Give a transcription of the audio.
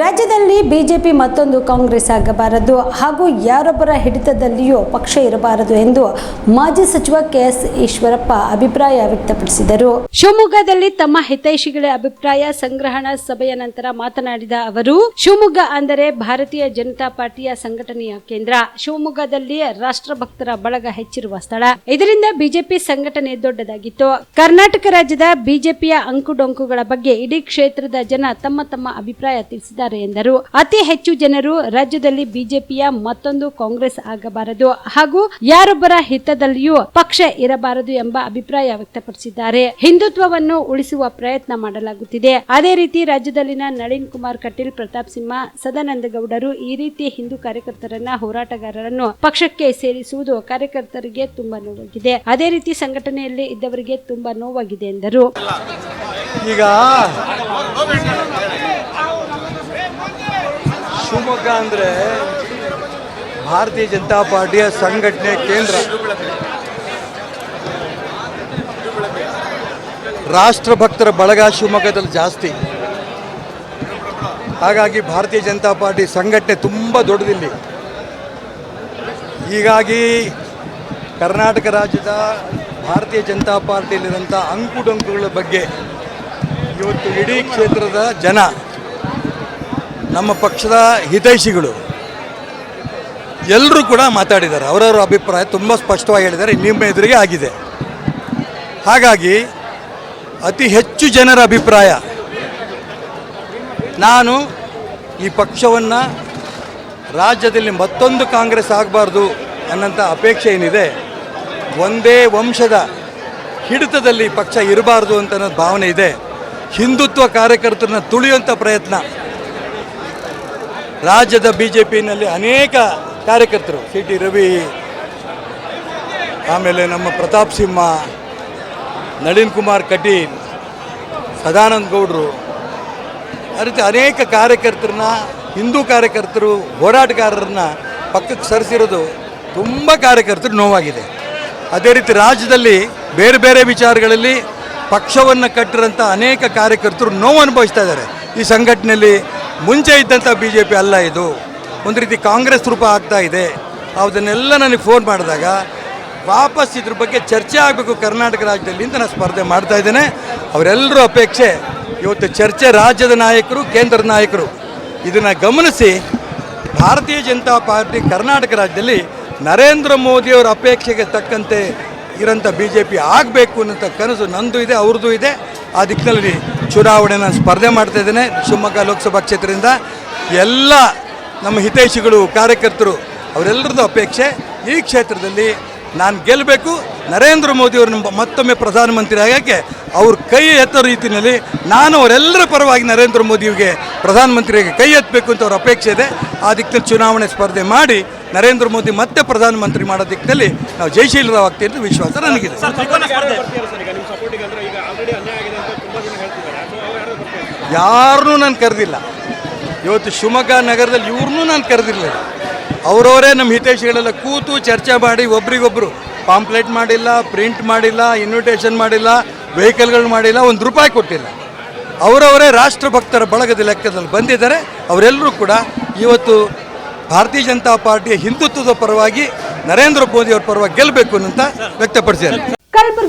ರಾಜ್ಯದಲ್ಲಿ ಬಿಜೆಪಿ ಮತ್ತೊಂದು ಕಾಂಗ್ರೆಸ್ ಆಗಬಾರದು ಹಾಗೂ ಯಾರೊಬ್ಬರ ಹಿಡಿತದಲ್ಲಿಯೂ ಪಕ್ಷ ಇರಬಾರದು ಎಂದು ಮಾಜಿ ಸಚಿವ ಕೆಎಸ್ ಈಶ್ವರಪ್ಪ ಅಭಿಪ್ರಾಯ ವ್ಯಕ್ತಪಡಿಸಿದರು. ಶಿವಮೊಗ್ಗದಲ್ಲಿ ತಮ್ಮ ಹಿತೈಷಿಗಳ ಅಭಿಪ್ರಾಯ ಸಂಗ್ರಹಣ ಸಭೆಯ ನಂತರ ಮಾತನಾಡಿದ ಅವರು, ಶಿವಮೊಗ್ಗ ಅಂದರೆ ಭಾರತೀಯ ಜನತಾ ಪಾರ್ಟಿಯ ಸಂಘಟನೆಯ ಕೇಂದ್ರ. ಶಿವಮೊಗ್ಗದಲ್ಲಿ ರಾಷ್ಟ್ರಭಕ್ತರ ಬಳಗ ಹೆಚ್ಚಿರುವ ಸ್ಥಳ. ಇದರಿಂದ ಬಿಜೆಪಿ ಸಂಘಟನೆ ದೊಡ್ಡದಾಗಿತ್ತು. ಕರ್ನಾಟಕ ರಾಜ್ಯದ ಬಿಜೆಪಿಯ ಅಂಕುಡೊಂಕುಗಳ ಬಗ್ಗೆ ಇಡೀ ಕ್ಷೇತ್ರದ ಜನ ತಮ್ಮ ತಮ್ಮ ಅಭಿಪ್ರಾಯ ತಿಳಿಸಿದ್ದಾರೆ. ಎಂದರು. ಅತಿ ಹೆಚ್ಚು ಜನರು ರಾಜ್ಯದಲ್ಲಿ ಬಿಜೆಪಿಯ ಮತ್ತೊಂದು ಕಾಂಗ್ರೆಸ್ ಆಗಬಾರದು ಹಾಗೂ ಯಾರೊಬ್ಬರ ಹಿತದಲ್ಲಿಯೂ ಪಕ್ಷ ಇರಬಾರದು ಎಂಬ ಅಭಿಪ್ರಾಯ ವ್ಯಕ್ತಪಡಿಸಿದ್ದಾರೆ. ಹಿಂದುತ್ವವನ್ನು ಉಳಿಸುವ ಪ್ರಯತ್ನ ಮಾಡಲಾಗುತ್ತಿದೆ. ಅದೇ ರೀತಿ ರಾಜ್ಯದಲ್ಲಿನ ನಳಿನ್ ಕುಮಾರ್ ಕಟೀಲ್, ಪ್ರತಾಪ್ ಸಿಂಹ, ಸದಾನಂದ ಗೌಡರು ಈ ರೀತಿ ಹಿಂದೂ ಕಾರ್ಯಕರ್ತರನ್ನ ಹೋರಾಟಗಾರರನ್ನು ಪಕ್ಷಕ್ಕೆ ಸೇರಿಸುವುದು ಕಾರ್ಯಕರ್ತರಿಗೆ ತುಂಬಾ ನೋವಾಗಿದೆ. ಅದೇ ರೀತಿ ಸಂಘಟನೆಯಲ್ಲಿ ಇದ್ದವರಿಗೆ ತುಂಬಾ ನೋವಾಗಿದೆ ಎಂದರು. ಈಗ ಶಿವಮೊಗ್ಗ ಅಂದರೆ ಭಾರತೀಯ ಜನತಾ ಪಾರ್ಟಿಯ ಸಂಘಟನೆ ಕೇಂದ್ರ. ರಾಷ್ಟ್ರಭಕ್ತರ ಬಳಗ ಶಿವಮೊಗ್ಗದಲ್ಲಿ ಜಾಸ್ತಿ. ಹಾಗಾಗಿ ಭಾರತೀಯ ಜನತಾ ಪಾರ್ಟಿ ಸಂಘಟನೆ ತುಂಬ ದೊಡ್ಡದಿಲ್ಲಿ. ಹೀಗಾಗಿ ಕರ್ನಾಟಕ ರಾಜ್ಯದ ಭಾರತೀಯ ಜನತಾ ಪಾರ್ಟಿಯಲ್ಲಿರುವಂಥ ಅಂಕುಡೊಂಕುಗಳ ಬಗ್ಗೆ ಇವತ್ತು ಇಡೀ ಕ್ಷೇತ್ರದ ಜನ ನಮ್ಮ ಪಕ್ಷದ ಹಿತೈಷಿಗಳು. ಎಲ್ಲರೂ ಕೂಡ ಮಾತಾಡಿದ್ದಾರೆ. ಅವರವರ ಅಭಿಪ್ರಾಯ ತುಂಬ ಸ್ಪಷ್ಟವಾಗಿ ಹೇಳಿದ್ದಾರೆ. ನಿಮ್ಮ ಎದುರಿಗೆ ಆಗಿದೆ. ಹಾಗಾಗಿ ಅತಿ ಹೆಚ್ಚು ಜನರ ಅಭಿಪ್ರಾಯ, ನಾನು ಈ ಪಕ್ಷವನ್ನು ರಾಜ್ಯದಲ್ಲಿ ಮತ್ತೊಂದು ಕಾಂಗ್ರೆಸ್ ಆಗಬಾರ್ದು ಅನ್ನಂಥ ಅಪೇಕ್ಷೆ ಏನಿದೆ, ಒಂದೇ ವಂಶದ ಹಿಡಿತದಲ್ಲಿ ಪಕ್ಷ ಇರಬಾರ್ದು ಅಂತ ಅನ್ನೋ ಭಾವನೆ ಇದೆ. ಹಿಂದುತ್ವ ಕಾರ್ಯಕರ್ತರನ್ನ ತುಳಿಯುವಂಥ ಪ್ರಯತ್ನ ರಾಜ್ಯದ ಬಿ ಜೆ ಪಿನಲ್ಲಿ ಅನೇಕ ಕಾರ್ಯಕರ್ತರು. ಸಿ ಟಿ ರವಿ, ಆಮೇಲೆ ನಮ್ಮ ಪ್ರತಾಪ್ ಸಿಂಹ, ನಳಿನ್ ಕುಮಾರ್ ಕಟೀಲ್, ಸದಾನಂದ ಗೌಡರು. ಆ ರೀತಿ ಅನೇಕ ಕಾರ್ಯಕರ್ತರನ್ನ, ಹಿಂದೂ ಕಾರ್ಯಕರ್ತರು, ಹೋರಾಟಗಾರರನ್ನ ಪಕ್ಕಕ್ಕೆ ಸರಿಸಿರೋದು ತುಂಬ ಕಾರ್ಯಕರ್ತರು ನೋವಾಗಿದೆ. ಅದೇ ರೀತಿ ರಾಜ್ಯದಲ್ಲಿ ಬೇರೆ ಬೇರೆ ವಿಚಾರಗಳಲ್ಲಿ ಪಕ್ಷವನ್ನು ಕಟ್ಟಿರೋಂಥ ಅನೇಕ ಕಾರ್ಯಕರ್ತರು ನೋವು ಅನುಭವಿಸ್ತಾ ಇದ್ದಾರೆ. ಈ ಸಂಘಟನೆಯಲ್ಲಿ ಮುಂಚೆ ಇದ್ದಂಥ ಬಿ ಜೆ ಪಿ ಅಲ್ಲ ಇದು. ಒಂದು ರೀತಿ ಕಾಂಗ್ರೆಸ್ ರೂಪ ಆಗ್ತಾ ಇದೆ. ಅದನ್ನೆಲ್ಲ ನನಗೆ ಫೋನ್ ಮಾಡಿದಾಗ ವಾಪಸ್ ಇದ್ರ ಬಗ್ಗೆ ಚರ್ಚೆ ಆಗಬೇಕು ಕರ್ನಾಟಕ ರಾಜ್ಯದಲ್ಲಿ ಅಂತ ನಾನು ಸ್ಪರ್ಧೆ ಮಾಡ್ತಾ ಇದ್ದೇನೆ. ಅವರೆಲ್ಲರೂ ಅಪೇಕ್ಷೆ, ಇವತ್ತು ಚರ್ಚೆ ರಾಜ್ಯದ ನಾಯಕರು, ಕೇಂದ್ರದ ನಾಯಕರು. ಇದನ್ನು ಗಮನಿಸಿ ಭಾರತೀಯ ಜನತಾ ಪಾರ್ಟಿ ಕರ್ನಾಟಕ ರಾಜ್ಯದಲ್ಲಿ ನರೇಂದ್ರ ಮೋದಿಯವರ ಅಪೇಕ್ಷೆಗೆ ತಕ್ಕಂತೆ ಇರೋಂಥ ಬಿ ಜೆ ಪಿ ಆಗಬೇಕು ಅನ್ನೋಂಥ ಕನಸು ನಂದು ಇದೆ, ಅವ್ರದ್ದು ಇದೆ. ಆ ದಿಕ್ಕಿನಲ್ಲಿ ಚುನಾವಣೆ ನಾನು ಸ್ಪರ್ಧೆ ಮಾಡ್ತಾ ಇದ್ದೇನೆ. ಶಿವಮೊಗ್ಗ ಲೋಕಸಭಾ ಕ್ಷೇತ್ರದಿಂದ ಎಲ್ಲ ನಮ್ಮ ಹಿತೈಷಿಗಳು, ಕಾರ್ಯಕರ್ತರು, ಅವರೆಲ್ಲರದ್ದು ಅಪೇಕ್ಷೆ, ಈ ಕ್ಷೇತ್ರದಲ್ಲಿ ನಾನು ಗೆಲ್ಲಬೇಕು ನರೇಂದ್ರ ಮೋದಿಯವ್ರನ್ನ ಮತ್ತೊಮ್ಮೆ ಪ್ರಧಾನಮಂತ್ರಿ ಆಗೋಕ್ಕೆ ಅವ್ರ ಕೈ ಎತ್ತೋ ರೀತಿಯಲ್ಲಿ ನಾನು ಅವರೆಲ್ಲರ ಪರವಾಗಿ ನರೇಂದ್ರ ಮೋದಿಯವರಿಗೆ ಪ್ರಧಾನಮಂತ್ರಿಯಾಗಿ ಕೈ ಎತ್ತಬೇಕು ಅಂತ ಅವ್ರ ಅಪೇಕ್ಷೆ ಇದೆ. ಆ ದಿಕ್ಕಿನಲ್ಲಿ ಚುನಾವಣೆ ಸ್ಪರ್ಧೆ ಮಾಡಿ ನರೇಂದ್ರ ಮೋದಿ ಮತ್ತೆ ಪ್ರಧಾನಮಂತ್ರಿ ಮಾಡೋ ದಿಕ್ಕಲ್ಲಿ ನಾವು ಜಯಶೀಲರಾಗ್ತೀವಿ ಅಂತ ವಿಶ್ವಾಸ ನನಗಿದೆ. ಯಾರನ್ನೂ ನಾನು ಕರೆದಿಲ್ಲ. ಇವತ್ತು ಶಿವಮೊಗ್ಗ ನಗರದಲ್ಲಿ ಇವ್ರನ್ನೂ ನಾನು ಕರೆದಿರಲಿಲ್ಲ. ಅವರವರೇ ನಮ್ಮ ಹಿತೈಷಿಗಳೆಲ್ಲ ಕೂತು ಚರ್ಚೆ ಮಾಡಿ ಒಬ್ರಿಗೊಬ್ರು ಪಾಂಪ್ಲೆಟ್ ಮಾಡಿಲ್ಲ, ಪ್ರಿಂಟ್ ಮಾಡಿಲ್ಲ ಇನ್ವಿಟೇಷನ್ ಮಾಡಿಲ್ಲ ವೆಹಿಕಲ್ಗಳು ಮಾಡಿಲ್ಲ, ಒಂದು ರೂಪಾಯಿ ಕೊಟ್ಟಿಲ್ಲ. ಅವರವರೇ ರಾಷ್ಟ್ರಭಕ್ತರ ಬಳಗದ ಲೆಕ್ಕದಲ್ಲಿ ಬಂದಿದ್ದಾರೆ. ಅವರೆಲ್ಲರೂ ಕೂಡ ಇವತ್ತು ಭಾರತೀಯ ಜನತಾ ಪಾರ್ಟಿಯ ಹಿಂದುತ್ವದ ಪರವಾಗಿ ನರೇಂದ್ರ ಮೋದಿಯವರ ಪರವಾಗಿ ಗೆಲ್ಲಬೇಕು ಅಂತ ವ್ಯಕ್ತಪಡಿಸಿದ್ದಾರೆ.